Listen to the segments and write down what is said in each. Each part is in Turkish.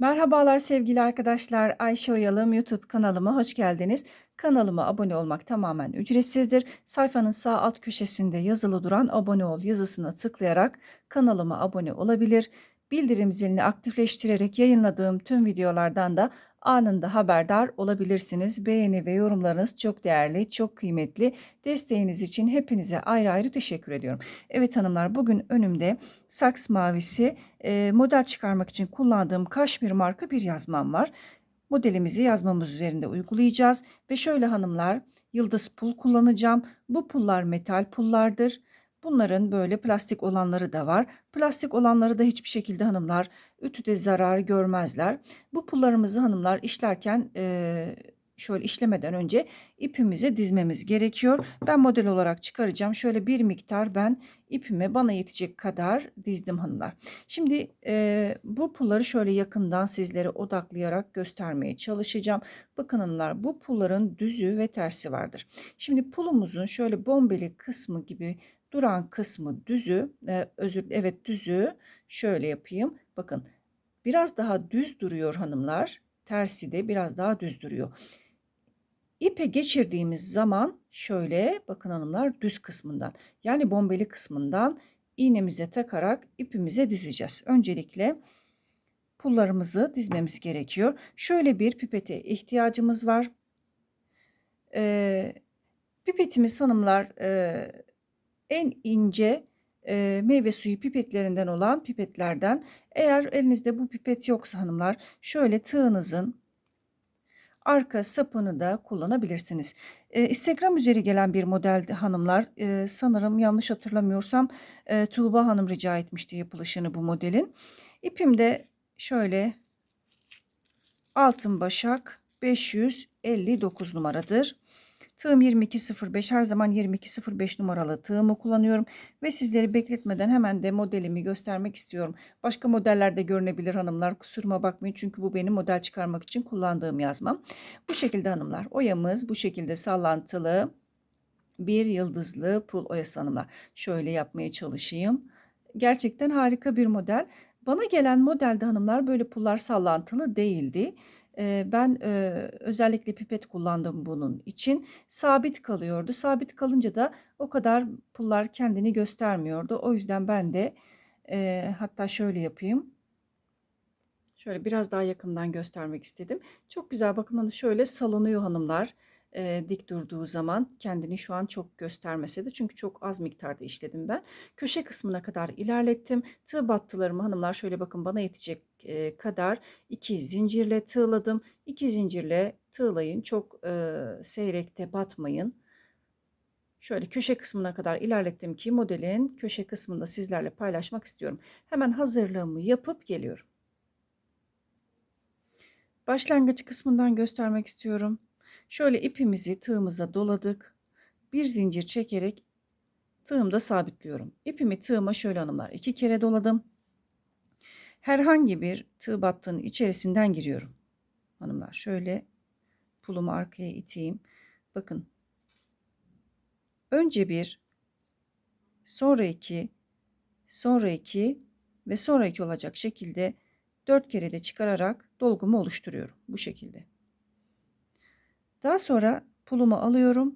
Merhabalar sevgili arkadaşlar. Ayşe Oyalım YouTube kanalıma hoş geldiniz. Kanalıma abone olmak tamamen ücretsizdir. Sayfanın sağ alt köşesinde yazılı duran abone ol yazısına tıklayarak kanalıma abone olabilir. Bildirim zilini aktifleştirerek yayınladığım tüm videolardan da anında haberdar olabilirsiniz. Beğeni ve yorumlarınız çok değerli, çok kıymetli. Desteğiniz için hepinize ayrı ayrı teşekkür ediyorum. Evet hanımlar bugün önümde saks mavisi e, model çıkarmak için kullandığım kaşmir marka bir yazmam var. Modelimizi yazmamız üzerinde uygulayacağız ve şöyle hanımlar yıldız pul kullanacağım. Bu pullar metal pullardır. Bunların böyle plastik olanları da var. Plastik olanları da hiçbir şekilde hanımlar ütüde zarar görmezler. Bu pullarımızı hanımlar işlerken e, şöyle işlemeden önce ipimizi dizmemiz gerekiyor. Ben model olarak çıkaracağım. Şöyle bir miktar ben ipime bana yetecek kadar dizdim hanımlar. Şimdi e, bu pulları şöyle yakından sizlere odaklayarak göstermeye çalışacağım. Bakın hanımlar bu pulların düzü ve tersi vardır. Şimdi pulumuzun şöyle bombeli kısmı gibi duran kısmı düzü, e, özür evet düzü şöyle yapayım. Bakın biraz daha düz duruyor hanımlar. Tersi de biraz daha düz duruyor. İpe geçirdiğimiz zaman şöyle bakın hanımlar düz kısmından yani bombeli kısmından iğnemize takarak ipimize dizeceğiz. Öncelikle pullarımızı dizmemiz gerekiyor. Şöyle bir pipete ihtiyacımız var. Ee, pipetimiz hanımlar e, en ince e, meyve suyu pipetlerinden olan pipetlerden. Eğer elinizde bu pipet yoksa hanımlar şöyle tığınızın arka sapını da kullanabilirsiniz. E, Instagram üzeri gelen bir model hanımlar. E, sanırım yanlış hatırlamıyorsam e, Tuğba Hanım rica etmişti yapılışını bu modelin. İpim de şöyle altın başak 559 numaradır. Tığım 2205 her zaman 2205 numaralı tığımı kullanıyorum ve sizleri bekletmeden hemen de modelimi göstermek istiyorum. Başka modellerde görünebilir hanımlar kusuruma bakmayın çünkü bu benim model çıkarmak için kullandığım yazmam. Bu şekilde hanımlar oyamız bu şekilde sallantılı bir yıldızlı pul oyası hanımlar. Şöyle yapmaya çalışayım. Gerçekten harika bir model. Bana gelen modelde hanımlar böyle pullar sallantılı değildi. Ben özellikle pipet kullandım bunun için. Sabit kalıyordu. Sabit kalınca da o kadar pullar kendini göstermiyordu. O yüzden ben de hatta şöyle yapayım. Şöyle biraz daha yakından göstermek istedim. Çok güzel bakın hani şöyle salınıyor hanımlar e, dik durduğu zaman kendini şu an çok göstermese de çünkü çok az miktarda işledim ben. Köşe kısmına kadar ilerlettim. Tığ battılarımı hanımlar şöyle bakın bana yetecek e, kadar iki zincirle tığladım. İki zincirle tığlayın. Çok e, seyrekte batmayın. Şöyle köşe kısmına kadar ilerlettim ki modelin köşe kısmında sizlerle paylaşmak istiyorum. Hemen hazırlığımı yapıp geliyorum. Başlangıç kısmından göstermek istiyorum. Şöyle ipimizi tığımıza doladık. Bir zincir çekerek tığımda sabitliyorum. İpimi tığıma şöyle hanımlar iki kere doladım. Herhangi bir tığ battığının içerisinden giriyorum. Hanımlar şöyle pulumu arkaya iteyim. Bakın. Önce bir, sonra iki, sonra iki ve sonra iki olacak şekilde dört kere de çıkararak dolgumu oluşturuyorum. Bu şekilde. Daha sonra pulumu alıyorum.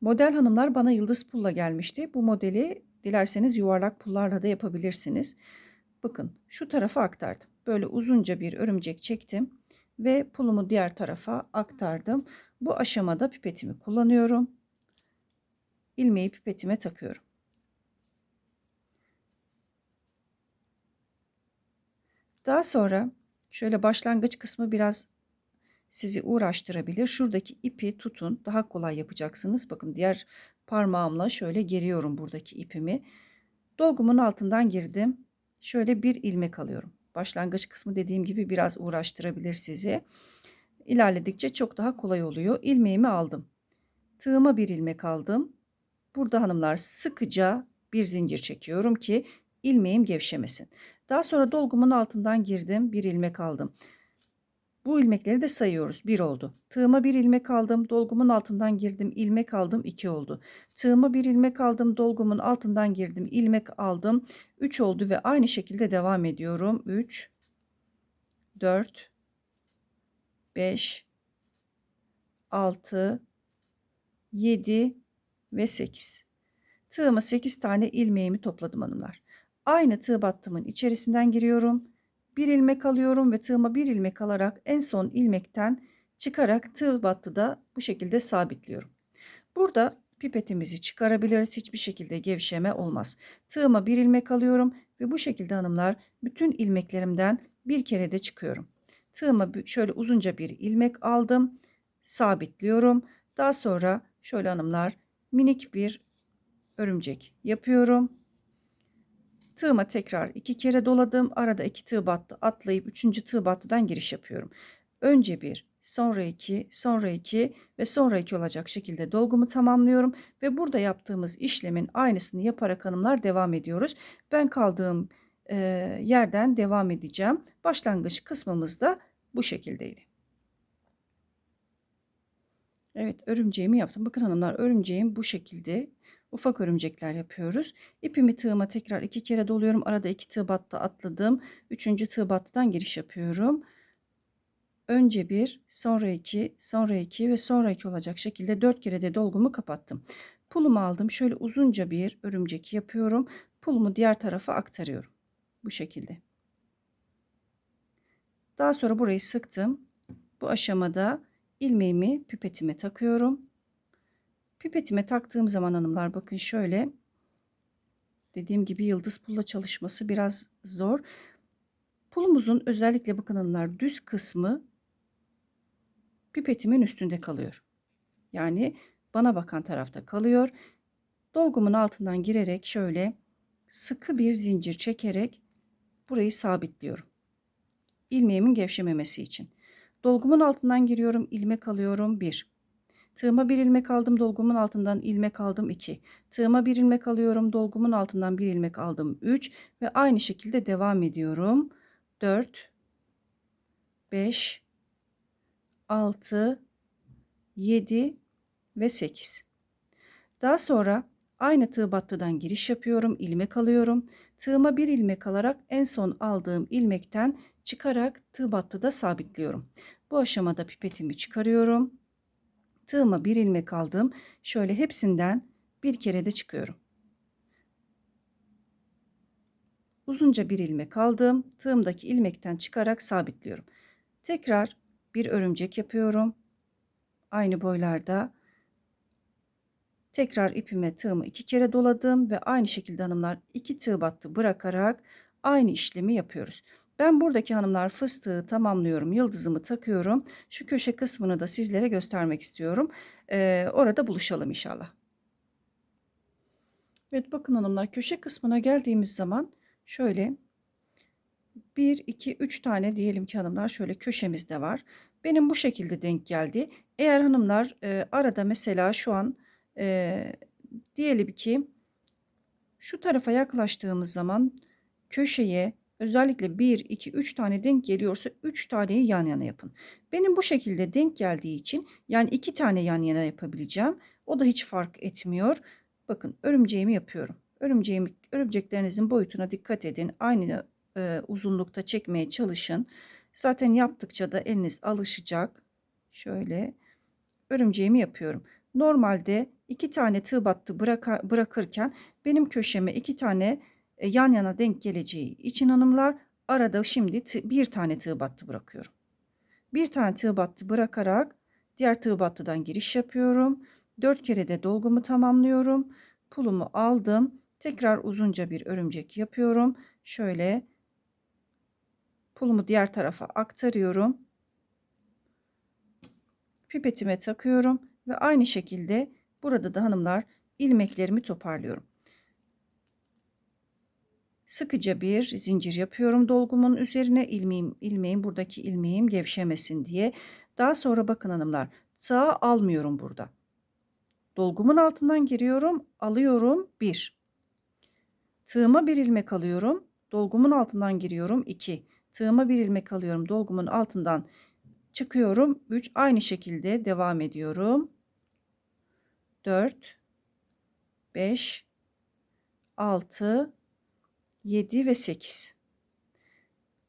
Model hanımlar bana yıldız pulla gelmişti. Bu modeli dilerseniz yuvarlak pullarla da yapabilirsiniz. Bakın şu tarafa aktardım. Böyle uzunca bir örümcek çektim ve pulumu diğer tarafa aktardım. Bu aşamada pipetimi kullanıyorum. İlmeği pipetime takıyorum. Daha sonra Şöyle başlangıç kısmı biraz sizi uğraştırabilir. Şuradaki ipi tutun. Daha kolay yapacaksınız. Bakın diğer parmağımla şöyle geriyorum buradaki ipimi. Dolgumun altından girdim. Şöyle bir ilmek alıyorum. Başlangıç kısmı dediğim gibi biraz uğraştırabilir sizi. İlerledikçe çok daha kolay oluyor. İlmeğimi aldım. Tığıma bir ilmek aldım. Burada hanımlar sıkıca bir zincir çekiyorum ki ilmeğim gevşemesin. Daha sonra dolgumun altından girdim. Bir ilmek aldım. Bu ilmekleri de sayıyoruz. 1 oldu. Tığıma bir ilmek aldım. Dolgumun altından girdim. ilmek aldım. 2 oldu. Tığıma bir ilmek aldım. Dolgumun altından girdim. ilmek aldım. 3 oldu ve aynı şekilde devam ediyorum. 3 4 5 6 7 ve 8. Tığıma 8 tane ilmeğimi topladım hanımlar. Aynı tığ battımın içerisinden giriyorum. Bir ilmek alıyorum ve tığıma bir ilmek alarak en son ilmekten çıkarak tığ battıda bu şekilde sabitliyorum. Burada pipetimizi çıkarabiliriz. Hiçbir şekilde gevşeme olmaz. Tığıma bir ilmek alıyorum ve bu şekilde hanımlar bütün ilmeklerimden bir kere de çıkıyorum. Tığıma şöyle uzunca bir ilmek aldım. Sabitliyorum. Daha sonra şöyle hanımlar minik bir örümcek yapıyorum. Tığıma tekrar iki kere doladım. Arada iki tığ battı atlayıp üçüncü tığ battıdan giriş yapıyorum. Önce bir, sonra iki, sonra iki ve sonra iki olacak şekilde dolgumu tamamlıyorum. Ve burada yaptığımız işlemin aynısını yaparak hanımlar devam ediyoruz. Ben kaldığım e, yerden devam edeceğim. Başlangıç kısmımız da bu şekildeydi. Evet örümceğimi yaptım. Bakın hanımlar örümceğim bu şekilde ufak örümcekler yapıyoruz. İpimi tığıma tekrar iki kere doluyorum. Arada iki tığ battı atladım. Üçüncü tığ battıdan giriş yapıyorum. Önce bir, sonra iki, sonra iki ve sonra iki olacak şekilde dört kere de dolgumu kapattım. Pulumu aldım. Şöyle uzunca bir örümcek yapıyorum. Pulumu diğer tarafa aktarıyorum. Bu şekilde. Daha sonra burayı sıktım. Bu aşamada ilmeğimi pipetime takıyorum. Pipetime taktığım zaman hanımlar bakın şöyle dediğim gibi yıldız pulla çalışması biraz zor. Pulumuzun özellikle bakın hanımlar düz kısmı pipetimin üstünde kalıyor. Yani bana bakan tarafta kalıyor. Dolgumun altından girerek şöyle sıkı bir zincir çekerek burayı sabitliyorum. İlmeğimin gevşememesi için. Dolgumun altından giriyorum, ilmek alıyorum 1. Tığıma bir ilmek aldım, dolgumun altından ilmek aldım 2. Tığıma bir ilmek alıyorum, dolgumun altından bir ilmek aldım 3 ve aynı şekilde devam ediyorum. 4 5 6 7 ve 8. Daha sonra aynı tığ battıdan giriş yapıyorum, ilmek alıyorum. Tığıma bir ilmek alarak en son aldığım ilmekten çıkarak tığ battıda sabitliyorum. Bu aşamada pipetimi çıkarıyorum. Tığıma bir ilmek aldım. Şöyle hepsinden bir kere de çıkıyorum. Uzunca bir ilmek aldım. Tığımdaki ilmekten çıkarak sabitliyorum. Tekrar bir örümcek yapıyorum. Aynı boylarda. Tekrar ipime tığımı iki kere doladım ve aynı şekilde hanımlar iki tığ battı bırakarak aynı işlemi yapıyoruz. Ben buradaki hanımlar fıstığı tamamlıyorum. Yıldızımı takıyorum. Şu köşe kısmını da sizlere göstermek istiyorum. Ee, orada buluşalım inşallah. Evet bakın hanımlar köşe kısmına geldiğimiz zaman şöyle 1, 2, 3 tane diyelim ki hanımlar şöyle köşemizde var. Benim bu şekilde denk geldi. Eğer hanımlar e, arada mesela şu an e, diyelim ki şu tarafa yaklaştığımız zaman köşeye özellikle 1, 2, 3 tane denk geliyorsa 3 taneyi yan yana yapın. Benim bu şekilde denk geldiği için yani 2 tane yan yana yapabileceğim. O da hiç fark etmiyor. Bakın örümceğimi yapıyorum. Örümceğimi, örümceklerinizin boyutuna dikkat edin. Aynı e, uzunlukta çekmeye çalışın. Zaten yaptıkça da eliniz alışacak. Şöyle örümceğimi yapıyorum. Normalde iki tane tığ battı bırakır, bırakırken benim köşeme iki tane yan yana denk geleceği için hanımlar arada şimdi bir tane tığ battı bırakıyorum. Bir tane tığ battı bırakarak diğer tığ battıdan giriş yapıyorum. Dört kere de dolgumu tamamlıyorum. Pulumu aldım. Tekrar uzunca bir örümcek yapıyorum. Şöyle pulumu diğer tarafa aktarıyorum. Pipetime takıyorum ve aynı şekilde burada da hanımlar ilmeklerimi toparlıyorum. Sıkıca bir zincir yapıyorum dolgumun üzerine ilmeğim, ilmeğim buradaki ilmeğim gevşemesin diye. Daha sonra bakın hanımlar sağa almıyorum burada. Dolgumun altından giriyorum alıyorum bir. Tığıma bir ilmek alıyorum dolgumun altından giriyorum iki. Tığıma bir ilmek alıyorum dolgumun altından çıkıyorum. 3 aynı şekilde devam ediyorum. 4 5 6 7 ve 8.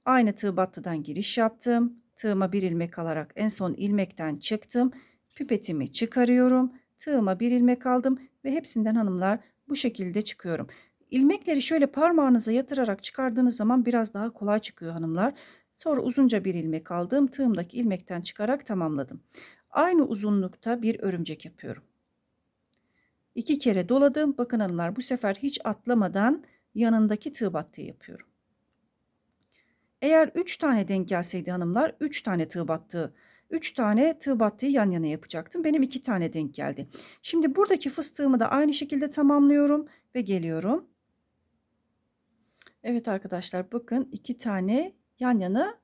Aynı tığ battıdan giriş yaptım. Tığıma bir ilmek alarak en son ilmekten çıktım. Pipetimi çıkarıyorum. Tığıma bir ilmek aldım ve hepsinden hanımlar bu şekilde çıkıyorum. İlmekleri şöyle parmağınıza yatırarak çıkardığınız zaman biraz daha kolay çıkıyor hanımlar. Sonra uzunca bir ilmek aldım. Tığımdaki ilmekten çıkarak tamamladım. Aynı uzunlukta bir örümcek yapıyorum. İki kere doladım. Bakın hanımlar bu sefer hiç atlamadan yanındaki tığ battığı yapıyorum. Eğer 3 tane denk gelseydi hanımlar 3 tane tığ battığı 3 tane tığ battığı yan yana yapacaktım. Benim 2 tane denk geldi. Şimdi buradaki fıstığımı da aynı şekilde tamamlıyorum ve geliyorum. Evet arkadaşlar bakın 2 tane yan yana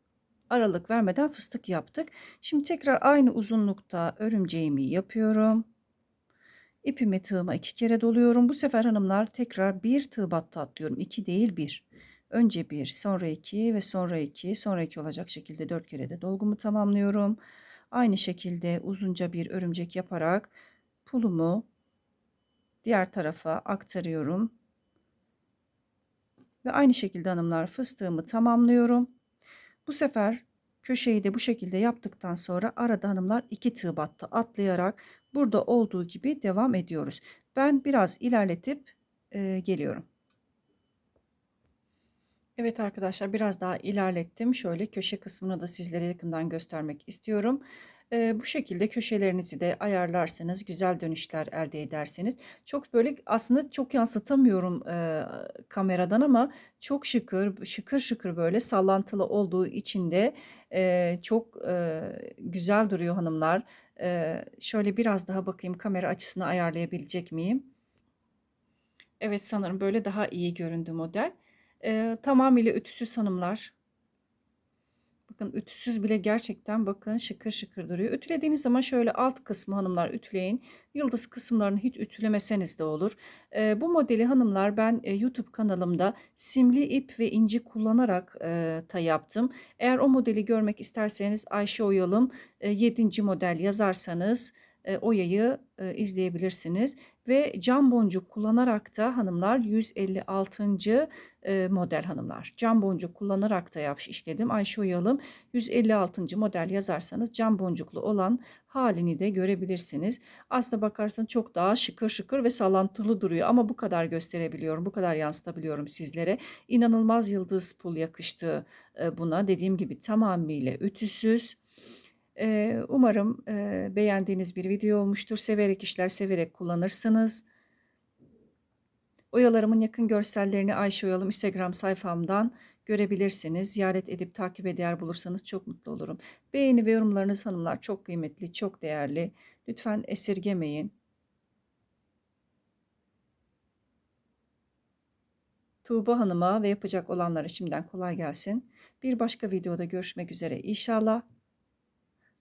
aralık vermeden fıstık yaptık. Şimdi tekrar aynı uzunlukta örümceğimi yapıyorum. İpimi tığıma iki kere doluyorum. Bu sefer hanımlar tekrar bir tığ battı atlıyorum. 2 değil bir. Önce bir, sonra iki ve sonra iki, sonra iki olacak şekilde dört kere de dolgumu tamamlıyorum. Aynı şekilde uzunca bir örümcek yaparak pulumu diğer tarafa aktarıyorum. Ve aynı şekilde hanımlar fıstığımı tamamlıyorum. Bu sefer köşeyi de bu şekilde yaptıktan sonra arada hanımlar iki tığ battı atlayarak burada olduğu gibi devam ediyoruz. Ben biraz ilerletip e, geliyorum. Evet arkadaşlar biraz daha ilerlettim. Şöyle köşe kısmını da sizlere yakından göstermek istiyorum. Ee, bu şekilde köşelerinizi de ayarlarsanız güzel dönüşler elde ederseniz çok böyle aslında çok yansıtamıyorum e, kameradan ama çok şıkır şıkır şıkır böyle sallantılı olduğu için de e, çok e, güzel duruyor hanımlar. E, şöyle biraz daha bakayım kamera açısını ayarlayabilecek miyim? Evet sanırım böyle daha iyi göründü model. Eee, tamamıyla ütüsüz hanımlar. Bakın ütüsüz bile gerçekten bakın şıkır şıkır duruyor. Ütülediğiniz zaman şöyle alt kısmı hanımlar ütüleyin. Yıldız kısımlarını hiç ütülemeseniz de olur. Eee, bu modeli hanımlar ben e, YouTube kanalımda simli ip ve inci kullanarak e, ta yaptım. Eğer o modeli görmek isterseniz Ayşe Oyalım e, 7. model yazarsanız e, Oya'yı e, izleyebilirsiniz. Ve cam boncuk kullanarak da hanımlar 156. E, model hanımlar. Cam boncuk kullanarak da yapış işledim. Ayşe Oyalım 156. model yazarsanız cam boncuklu olan halini de görebilirsiniz. Aslına bakarsan çok daha şıkır şıkır ve sallantılı duruyor ama bu kadar gösterebiliyorum, bu kadar yansıtabiliyorum sizlere. İnanılmaz yıldız pul yakıştı buna. Dediğim gibi tamamıyla ütüsüz Umarım beğendiğiniz bir video olmuştur. Severek işler, severek kullanırsınız. Oyalarımın yakın görsellerini Ayşe Oyalım Instagram sayfamdan görebilirsiniz. Ziyaret edip takip eder bulursanız çok mutlu olurum. Beğeni ve yorumlarınız hanımlar çok kıymetli, çok değerli. Lütfen esirgemeyin. Tuğba Hanım'a ve yapacak olanlara şimdiden kolay gelsin. Bir başka videoda görüşmek üzere inşallah.